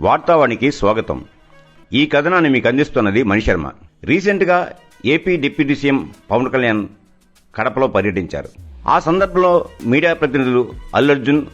వార్తావానికి స్వాగతం. ఈ కథనాన్ని మీకు అందిస్తున్నది మణిశర్మ రీసెంట్గా AP deputy CM Pawan Kalyan కడపలో పర్యటించారు. ఆ సందర్భంలో మీడియా ప్రతినిధులు అల్లర్జున్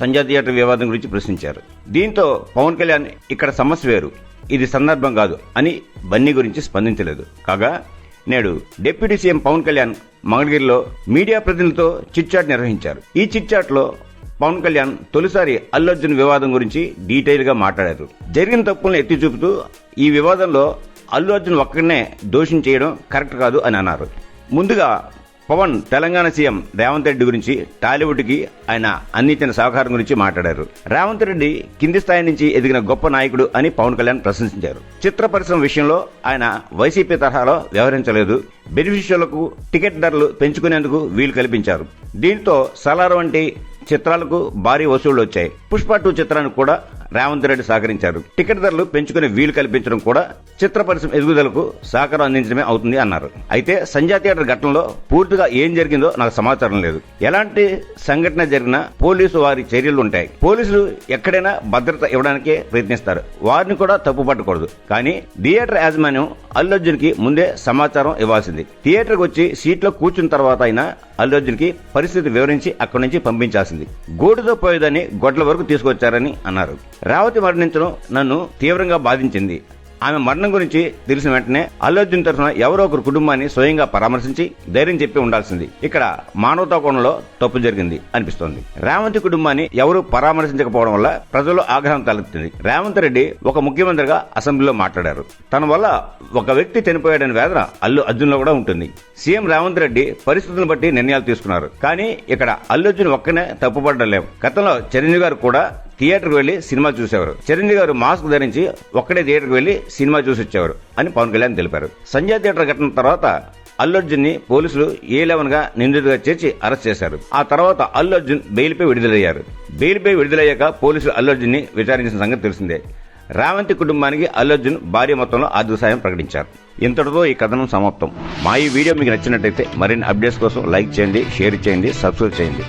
సంజయ్ థియేటర్ వివాదం గురించి ప్రశ్నించారు. దీంతో పవన్ కళ్యాణ్ ఇక్కడ సమస్య వేరు. ఇది సందర్భం కాదు అని బన్నీ గురించి స్పందించలేదు. కాగా నేడు డిప్యూటీ సీఎం పవన్ కళ్యాణ్ మంగళగిరిలో మీడియా ప్రతినిధులతో చిట్చాట్ నిర్వహించారు. ఈ చిట్చాట్లో పవన్ కళ్యాణ్ తొలిసారి అల్లు అర్జున్ వివాదం గురించి డీటెయిల్గా మాట్లాడారు. జరిగిన తప్పులను ఎత్తి చూపుతూ ఈ వివాదంలో అల్లు అర్జున్ ఒక్కడనే దోషం చేయడం కరెక్ట్ కాదు అని అన్నారు. ముందుగా పవన్ తెలంగాణ సీఎం రేవంత్ రెడ్డి గురించి టాలీవుడ్కి ఆయన అందించిన సహకారం గురించి మాట్లాడారు. రేవంత్ రెడ్డి కింది స్థాయి నుంచి ఎదిగిన గొప్ప నాయకుడు అని పవన్ కళ్యాణ్ ప్రశంసించారు. చిత్ర పరిశ్రమ విషయంలో ఆయన వైసీపీ తరహాలో వ్యవహరించలేదు. బెనిఫిషియర్లకు టికెట్ ధరలు పెంచుకునేందుకు వీలు కల్పించారు. దీంతో సలార్ వంటి చిత్రాలకు భారీ వసూళ్ళు వచ్చాయి. పుష్ప టూ చిత్రానికి కూడా రేవంత్ రెడ్డి సహకరించారు. టికెట్ ధరలు పెంచుకునే వీలు కల్పించడం కూడా చిత్ర పరిశ్రమ ఎదుగుదలకు సహకారం అందించడమే అవుతుంది అన్నారు. అయితే సంజయ్ థియేటర్ ఘటనలో పూర్తిగా ఏం జరిగిందో నాకు సమాచారం లేదు. ఎలాంటి సంఘటన జరిగినా పోలీసు వారి చర్యలు ఉంటాయి. పోలీసులు ఎక్కడైనా భద్రత ఇవ్వడానికి ప్రయత్నిస్తారు. వారిని కూడా తప్పు పట్టకూడదు కానీ థియేటర్ యాజమాన్యం అల్లు అర్జున్కి ముందే సమాచారం ఇవ్వాల్సింది. థియేటర్కి వచ్చి సీట్లో కూర్చున్న తర్వాత అయినా అల్లు అర్జున్కి పరిస్థితి వివరించి అక్కడి నుంచి పంపించాల్సింది. గోటుతో పోయేదని గొడ్ల వరకు తీసుకొచ్చారని అన్నారు. రావతి మరణించడం నన్ను తీవ్రంగా బాధించింది. ఆమె మరణం గురించి తెలిసిన వెంటనే అల్లు అర్జున్ తరఫున ఎవరో ఒకరు కుటుంబాన్ని స్వయంగా పరామర్శించి ధైర్యం చెప్పి ఉండాల్సింది. ఇక్కడ మానవతా కోణంలో తప్పు జరిగింది అనిపిస్తోంది. రేవంత్ కుటుంబాన్ని ఎవరు పరామర్శించకపోవడం వల్ల ప్రజల్లో ఆగ్రహం తలెత్తింది. రేవంత్ రెడ్డి ఒక ముఖ్యమంత్రిగా అసెంబ్లీలో మాట్లాడారు. తన వల్ల ఒక వ్యక్తి చనిపోయాడని వేదన అల్లు అర్జున్లో కూడా ఉంటుంది. సీఎం రేవంత్ రెడ్డి పరిస్థితులను బట్టి నిర్ణయాలు తీసుకున్నారు. కానీ ఇక్కడ అల్లు అర్జున్ ఒక్కనే తప్పుపడడం లేవు గతంలో చిరంజీవి గారు కూడా థియేటర్కి వెళ్ళి సినిమా చూసేవారు. చిరంజీవి గారు మాస్క్ ధరించి ఒక్కడే థియేటర్కి వెళ్ళి సినిమా చూసి వచ్చేవారు అని పవన్ కళ్యాణ్ తెలిపారు. సంజయ్ థియేటర్ ఘటన తర్వాత అల్లు అర్జున్ని పోలీసులు ఏ లెవెన్గా నిందితుడిగా చేర్చి అరెస్ట్ చేశారు. ఆ తర్వాత అల్లు అర్జున్ బెయిల్పై విడుదలయ్యారు. బెయిల్పై విడుదలయ్యాక పోలీసులు అల్లు అర్జున్ని విచారించిన సంగతి తెలిసిందే. రావంతి కుటుంబానికి అల్లు అర్జున్ భారీ మొత్తంలో ఆర్థిక సాయం ప్రకటించారు. ఇంతటితో ఈ కథనం సమాప్తం. మా ఈ వీడియో మీకు నచ్చినట్టయితే మరిన్ని అప్డేట్స్ కోసం లైక్ చేయండి షేర్ చేయండి సబ్స్క్రైబ్ చేయండి.